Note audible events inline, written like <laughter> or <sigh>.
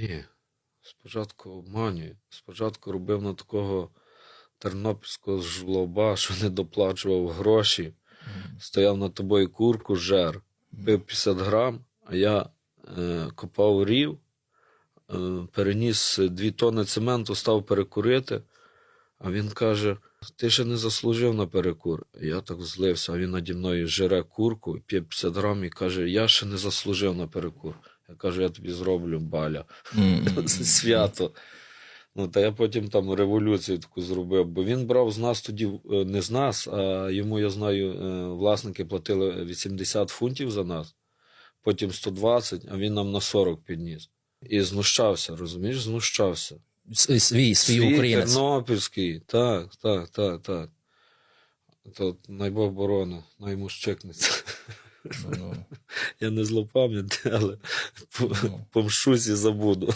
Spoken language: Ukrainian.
Ні. Спочатку обманює. Спочатку робив на такого тернопільського жлоба, що не доплачував гроші, стояв на тобою курку, жер, пив 50 грам, а я е, копав рів, е, переніс дві тони цементу, став перекурити. А він каже: ти ще не заслужив на перекур. Я так злився, а він наді мною жере курку, п'є 50 грам і каже: Я ще не заслужив на перекур. Я кажу, я тобі зроблю баля. <laughs> Свято. Ну, та я потім там революцію таку зробив, бо він брав з нас тоді, е, не з нас, а йому, я знаю, е, власники платили 80 фунтів за нас, потім 120, а він нам на 40 підніс. І знущався, розумієш, знущався. С- Свій, свій українець. Тернопільський, так, так, так, так. То найбог борона, найму щекнеться. Ну, Я не злопам'ятний, але ну. і забуду.